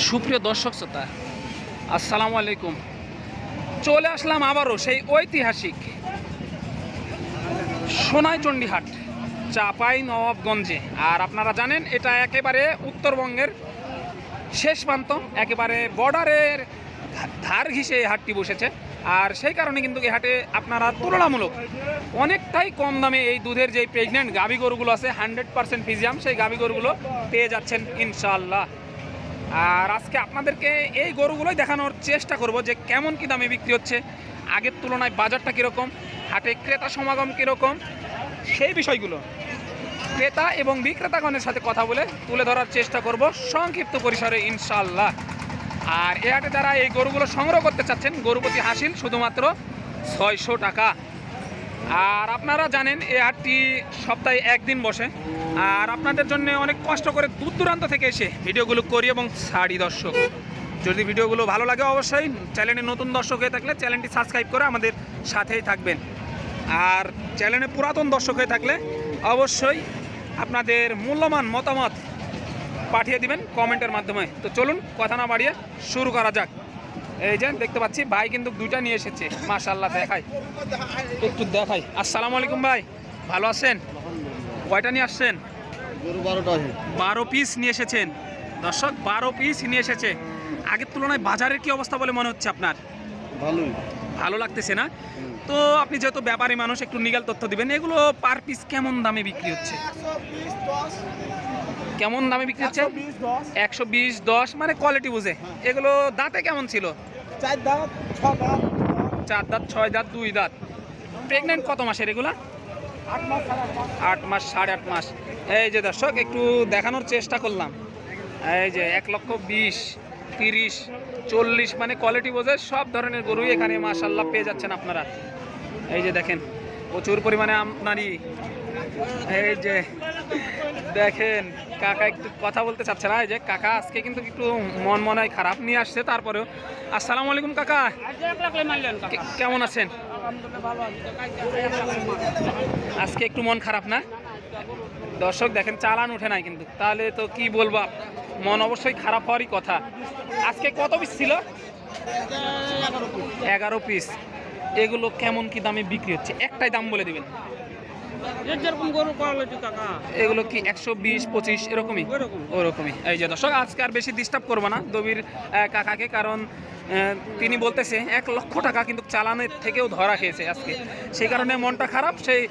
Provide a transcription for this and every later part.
সুপ্রিয় দর্শক শ্রোতা, আসসালামু আলাইকুম। চলে আসলাম আবারও সেই ঐতিহাসিক সোনাইচণ্ডী হাট চাপাই নবাবগঞ্জে আর আপনারা জানেন, এটা একেবারে উত্তরবঙ্গের শেষ প্রান্ত, একেবারে বর্ডারের ধার ঘিসে এই হাটটি বসেছে। আর সেই কারণে কিন্তু এই হাটে আপনারা তুলনামূলক অনেকটাই কম দামে এই দুধের যে প্রেগনেন্ট গাভী গরুগুলো আছে হান্ড্রেড পার্সেন্ট ফিজিয়াম, সেই গাভী গরুগুলো পেয়ে যাচ্ছেন, ইনশাআল্লাহ। আর আজকে আপনাদেরকে এই গরুগুলোই দেখানোর চেষ্টা করব যে কেমন কি দামে বিক্রি হচ্ছে। আগের তুলনায় বাজারটা কীরকম, হাটে ক্রেতা সমাগম কীরকম, সেই বিষয়গুলো ক্রেতা এবং বিক্রেতাগণের সাথে কথা বলে তুলে ধরার চেষ্টা করব সংক্ষিপ্ত পরিসরে ইনশাল্লাহ আর এ হাটে যারা এই গরুগুলো সংগ্রহ করতে চাচ্ছেন, গরুপতি হাসিল শুধুমাত্র ছয়শো টাকা। আর আপনারা জানেন, এই হাটটি সপ্তাহে একদিন বসে। আর আপনাদের জন্য অনেক কষ্ট করে দূর দূরান্ত থেকে এসে ভিডিওগুলো করি এবং ছাড়ি দর্শক। যদি ভিডিওগুলো ভালো লাগে অবশ্যই চ্যানেলে নতুন দর্শক হয়ে থাকলে চ্যানেলটি সাবস্ক্রাইব করে আমাদের সাথেই থাকবেন। আর চ্যানেলে পুরাতন দর্শক হয়ে থাকলে অবশ্যই আপনাদের মূল্যবান মতামত পাঠিয়ে দিবেন কমেন্টের মাধ্যমে। তো চলুন, কথা না বাড়িয়ে শুরু করা যাক। এই যে দেখতে পাচ্ছি ভাই কিন্তু দুইটা নিয়ে এসেছে। মাশাল্লাহ দেখাই। একটু দেখাই। আসসালামু আলাইকুম ভাই। ভালো আছেন? কয়টা নিয়ে আসছেন? বারো পিস নিয়ে এসেছেন। দর্শক বারো পিস নিয়ে এসেছে। আগের তুলনায় বাজারের কি অবস্থা বলে মনে হচ্ছে আপনার? ভালোই। ভালো লাগতেছে না? তো আপনি যেহেতু ব্যাপারী মানুষ একটু নিগাল তথ্য দিবেন। এগুলো পার পিস কেমন দামে বিক্রি হচ্ছে? কেমন দামে বিক্রি হচ্ছে? একশো বিশ দশ। মানে কোয়ালিটি বুঝে। এগুলো দাঁতে কেমন ছিল? চার দাঁত ছ দাঁত চার দাঁত ছয় দাঁত দুই দাঁত। প্রেগনেন্ট কত মাসের এগুলা? আট মাস সাড়ে আট মাস। এই যে দর্শক একটু দেখানোর চেষ্টা করলাম। এই যে এক লক্ষ বিশ তিরিশ চল্লিশ মানে কোয়ালিটি বোঝে সব ধরনের গরুই এখানে মাশাল্লাহ পেয়ে যাচ্ছেন আপনারা। এই যে দেখেন প্রচুর পরিমাণে আপনারই এই যে দেখেন, কাকা একটু কথা বলতে চাচ্ছে না যে কাকা আজকে কিন্তু একটু মন মনে হয় খারাপ নিয়ে আসছে, তারপরেও। আসসালামু আলাইকুম, কাকা। কেমন আছেন? আজকে একটু মন খারাপ না? দর্শক, দেখেন, চালান উঠে নাই কিন্তু। তাহলে তো কি বলব, মন অবশ্যই খারাপ হওয়ারই কথা। আজকে কত পিস ছিল? এগারো পিস এগুলো কেমন কি দামে বিক্রি হচ্ছে? একটাই দাম বলে দিবেন। এগুলো কি একশো বিশ পঁচিশ এরকমই? ওরকমই। এই যে দর্শক আজকে আর বেশি ডিস্টার্ব করব না দবির কাকাকে কারণ তিনি বলতেছে এক লক্ষ টাকা কিন্তু চালানের থেকেও ধরা খেয়েছে আজকে। সেই কারণে মনটা খারাপ সেই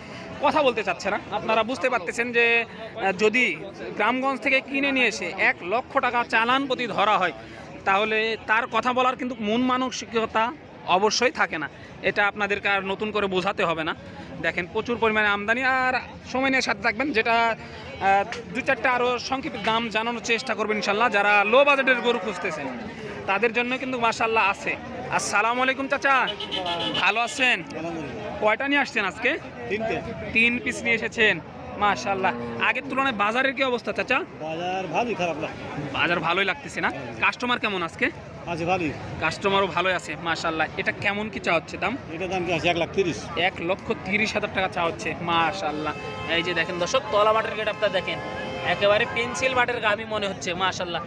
কথা বলতে চাচ্ছে না। আপনারা বুঝতে পারতেছেন যে যদি গ্রামগঞ্জ থেকে কিনে নিয়ে এসে এক লক্ষ টাকা চালান প্রতি ধরা হয় তাহলে তার কথা বলার কিন্তু মন মানসিকতা অবশ্যই থাকে না। এটা আপনাদেরকে আর নতুন করে বোঝাতে হবে না। দেখেন প্রচুর পরিমাণে আমদানি আর সময় নিয়ে সাথে থাকবেন যেটা দু চারটা আরও সংক্ষিপ্ত দাম জানানোর চেষ্টা করবেন ইনশাল্লাহ যারা লো বাজেটের গরু খুঁজতেছেন। তাদের জন্য কিন্তু মাসাল্লাহ আছে। আসসালামু আলাইকুম চাচা ভালো আছেন? কয়টা নিয়ে আসছেন আজকে? তিনটে। তিন পিস নিয়ে এসেছেন। মাশাল্লাহ আগের তুলনায় বাজারের কি অবস্থা চাচা? বাজার ভালোই খারাপ না বাজার ভালোই লাগতেছে না? কাস্টমার কেমন আজকে? আছে ভালোই। কাস্টমারও ভালোই আছে মাশাল্লাহ এটা কেমন কি চা হচ্ছে দাম? এটা দাম কি আছে? এক লাখ তিরিশ। এক লক্ষ তিরিশ হাজার টাকা চা হচ্ছে মাশাল্লাহ এই যে দেখেন দর্শক তলা মাঠের গেট আপনার দেখেন। একেবারে পেন্সিল মাঠের গাভি মনে হচ্ছে মাশাল্লাহ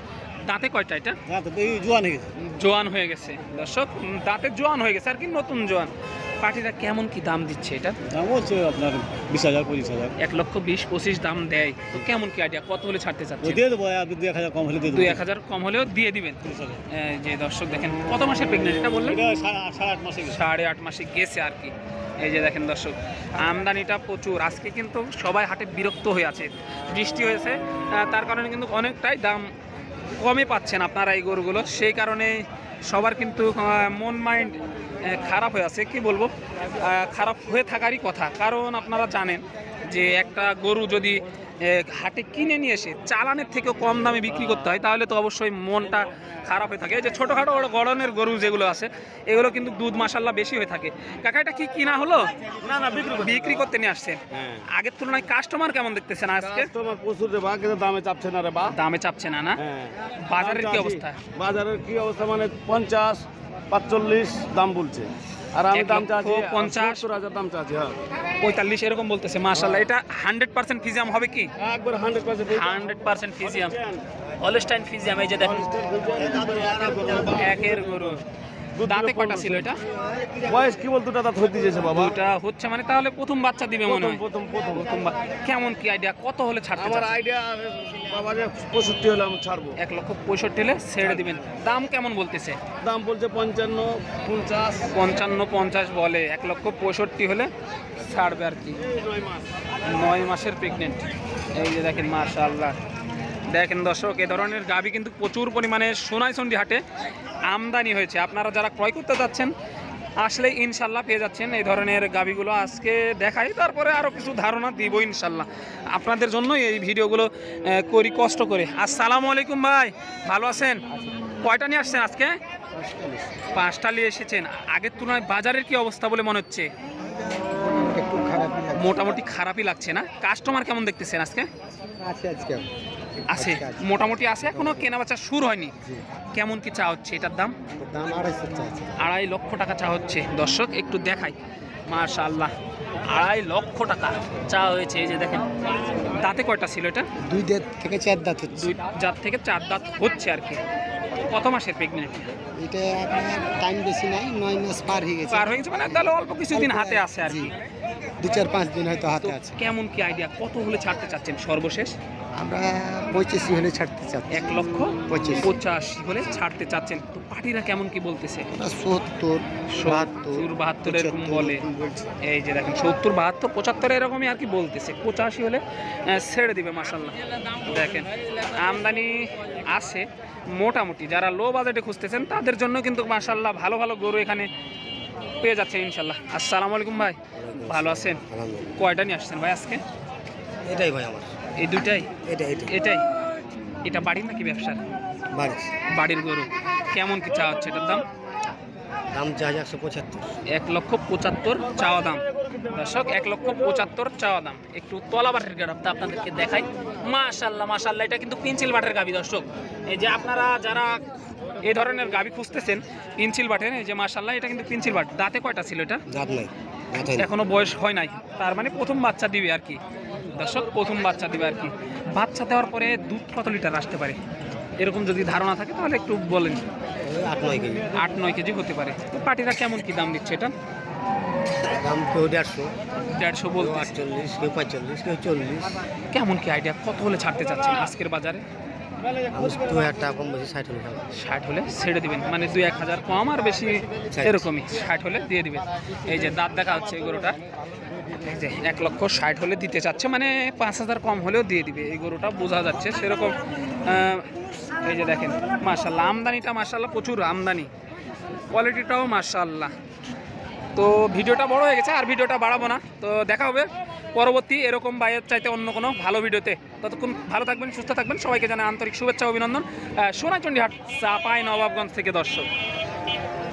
দাঁতে কয়টা এটা? হ্যাঁ জোয়ান হয়ে গেছে। জোয়ান হয়ে গেছে। দর্শক দাঁতে জোয়ান হয়ে গেছে আর কি নতুন জোয়ান। পার্টিরা কেমন কি দাম দিচ্ছে এটা? দাম হচ্ছে আপনার বিশ হাজার পঁচিশ হাজার। এক লক্ষ বিশ পঁচিশ দাম দেয়। তো কেমন কি আইডিয়া কত হলে ছাড়তে চাচ্ছে দিয়ে দেবো আপনি দু এক হাজার কম হলে দিয়ে দেবো। দুই এক হাজার কম হলেও দিয়ে দিবেন? যে দর্শক দেখেন কত মাসের প্রেগনেন্ট এটা বললেন? সাড়ে আট মাসে সাড়ে আট মাসে গেছে আর কি। এই যে দেখেন দর্শক আমদানিটা প্রচুর। আজকে কিন্তু সবাই হাটে বিরক্ত হয়ে আছে বৃষ্টি হয়েছে। তার কারণে কিন্তু অনেকটাই দাম কমে পাচ্ছেন আপনারা এই গরুগুলো। সেই কারণে সবার কিন্তু মন মাইন্ড খারাপ হয়ে আছে, কি বলব? খারাপ হয়ে থাকারই কথা। কারণ আপনারা জানেন যে একটা গরু যদি হাটে কিনে নিয়ে এসে চালানের থেকেও কম দামে বিক্রি করতে হয় তাহলে তো অবশ্যই মনটা খারাপ হয়ে থাকে। এই যে ছোটোখাটো বড় গড়নের গরু যেগুলো আছে এগুলো কিন্তু দুধ মাসাল্লাহ বেশি হয়ে থাকে। কাকা এটা কি কিনা হলো? না না বিক্রি করতে নিয়ে আসছেন। হ্যাঁ। আগের তুলনায় কাস্টমার কেমন দেখতেছেন আজকে? তোমার প্রচুর রে বা কিন্তু দামে চাপছে না রে বা। দামে চাপছে না না? হ্যাঁ। বাজারের কি অবস্থা? বাজারের কি অবস্থা মানে পঞ্চাশ পাঁচচল্লিশ দাম বলছে। আর আমি দাম চাচ্ছি পঞ্চাশ। হাজার দাম চাচ্ছি হ্যাঁ। পঁয়তাল্লিশ এরকম বলতেছে মাসাল্লাহ এটা হান্ড্রেড পার্সেন্ট ফিজিয়াম হবে কি? একবার হান্ড্রেড পার্সেন্ট হান্ড্রেড পার্সেন্ট ফিজিয়াম। অলস্টাইন ফিজিয়াম এই যে দেখেন। একের গরু। দাঁতে কয়টা ছিল এটা? বয়স কি বলতো দাদা হইতে যেছে বাবা। দুটা হচ্ছে মানে তাহলে প্রথম বাচ্চা দিবে মনে হয়। প্রথম প্রথম প্রথম। কেমন কি আইডিয়া কত হলে ছাড়তে আমার আইডিয়া বাবা যে পঁয়ষট্টি হলে আমি ছাড়বো। এক লক্ষ পঁয়ষট্টি হলে ছেড়ে দিবেন। দাম কেমন বলতেছে? দাম বলছে পঞ্চান্ন পঞ্চাশ। পঞ্চান্ন পঞ্চাশ বলে। এক লক্ষ পঁয়ষট্টি হলে ছাড়বে আর কি। নয় মাসের প্রেগনেন্ট এই যে দেখেন মাশাআল্লাহ। দেখেন দর্শক এ ধরনের গাভি কিন্তু প্রচুর পরিমাণে সোনাইচন্ডি হাটে আমদানি হয়েছে। আপনারা যারা ক্রয় করতে যাচ্ছেন আসলে ইনশাল্লাহ পেয়ে যাচ্ছেন এই ধরনের গাভিগুলো আজকে দেখাই তারপরে আরও কিছু ধারণা দিব ইনশাল্লাহ। আপনাদের জন্যই এই ভিডিওগুলো করি কষ্ট করে। আসসালামু আলাইকুম ভাই ভালো আছেন? কয়টা নিয়ে আসছেন আজকে? পাঁচটা নিয়ে এসেছেন। আগের তুলনায় বাজারের কি অবস্থা বলে মনে হচ্ছে? মোটামুটি খারাপই লাগছে না? কাস্টমার কেমন দেখতেছেন আজকে? আছে আজকে। আছে মোটামুটি আছে এখনও কেনা বেচা শুরু হয়নি। কেমন কি চা হচ্ছে এটার দাম? দাম আড়াইশো আড়াই লক্ষ টাকা চা হচ্ছে। দর্শক একটু দেখাই। মাশাআল্লাহ আড়াই লক্ষ টাকা চা হয়েছে। এই যে দেখেন দাঁতে কয়টা ছিল এটা? দুই দেড় থেকে চার দাঁত দুই জাত থেকে চার দাঁত হচ্ছে আর কি। কত মাসের প্রেগনেন্ট এটা আপনার টাইম বেশি নাই নয় মাস পার হয়ে গেছে। পার হয়ে গেছে মানে তাহলে অল্প কিছুদিন হাতে আছে আর কি। দু চার পাঁচ দিন হয়তো হাতে আছে। কেমন কি আইডিয়া কত হলে ছাড়তে চাচ্ছেন সর্বশেষ? আমরা পঁচিশি হলে ছাড়তে চাচ্ছি। এক লক্ষ পঁচিশ। পঁচাশি হলে ছাড়তে চাচ্ছেন। তো পার্টিরা কেমন কি বলতেছে? সত্তর সত্তর বাহাত্তর এরকম বলে। এই যে দেখেন সত্তর বাহাত্তর পঁচাত্তর এরকমই আর কি বলতেছে। পঁচাশি হলে ছেড়ে দিবে মাসাল্লাহ দেখেন আমদানি আছে মোটামুটি। যারা লো বাজেটে খুঁজতেছেন তাদের জন্য কিন্তু মাসাল্লাহ ভালো ভালো গরু এখানে পেয়ে যাচ্ছে ইনশাল্লাহ আসসালামু আলাইকুম ভাই। ভালো আছেন? কয়টা নিয়ে আসছেন ভাই আজকে? এটাই ভাই আমার। এই দুইটাই? এটা এটা এটাই? এটা বাড়ির নাকি ব্যবসার? বাড়ি। বাড়ির গরু। কেমন কি চা হচ্ছে এটার দাম? দাম চার্জ একশো পঁচাত্তর। এক লক্ষ পঁচাত্তর চাওয়া দাম। দর্শক এক লক্ষ পঁচাত্তর চাওয়া দাম। একটু তলাবাটের গাড়াপটা আপনাদেরকে দেখাই। মাশাল্লাহ মাশাল্লাহ এটা কিন্তু পেন্সিল বাটের গাবি দর্শক। এই যে আপনারা যারা এই ধরনের গাবি খুঁজতেছেন পেন্সিল বাটের এই যে মাশাল্লাহ এটা কিন্তু পেন্সিল বাট। দাঁতে কয়টা ছিল এটা? দাঁত নাই এখনও বয়স হয় নাই। তার মানে প্রথম বাচ্চা দিবে আর কি। দর্শক প্রথম বাচ্চা দিবে আর কি। বাচ্চা দেওয়ার পরে দুধ কত লিটার আসতে পারে? এরকম যদি ধারণা থাকে তাহলে একটু বলেন। আট নয় কেজি। আট নয় কেজি হতে পারে। তো পাটিরা কেমন কি দাম দিচ্ছে এটা? দাম কেউ দেড়শো। দেড়শো বলতে? আটচল্লিশ কেউ পঁয়তাল্লিশ কেউ চল্লিশ। কেমন কি আইডিয়া কত হলে ছাড়তে চাচ্ছেন আজকের বাজারে? দু হাজার টাকা কম বেশি ষাট হলে ষাট হলে ছেড়ে দিবেন মানে দুই এক হাজার কম আর বেশি এরকমই। ষাট হলে দিয়ে দিবেন। এই যে দাঁত দেখা হচ্ছে এই গরুটা। এক লক্ষ ষাট হলে দিতে চাচ্ছে মানে পাঁচ হাজার কম হলেও দিয়ে দিবে। এই গরুটা বোঝা যাচ্ছে সেরকম এই যে দেখেন মার্শাল্লাহ আমদানিটা মার্শাল্লাহ প্রচুর আমদানি। কোয়ালিটিটাও মার্শাল্লাহ তো ভিডিওটা বড় হয়ে গেছে, আর ভিডিওটা বাড়াবো না। তো দেখা হবে পরবর্তী এরকম বাইয়ের চাইতে অন্য কোনো ভালো ভিডিওতে। ততক্ষণ ভালো থাকবেন, সুস্থ থাকবেন, সবাইকে জানাই আন্তরিক শুভেচ্ছা, অভিনন্দন। সোনাচণ্ডী হাট চাপাই নবাবগঞ্জ থেকে দর্শক।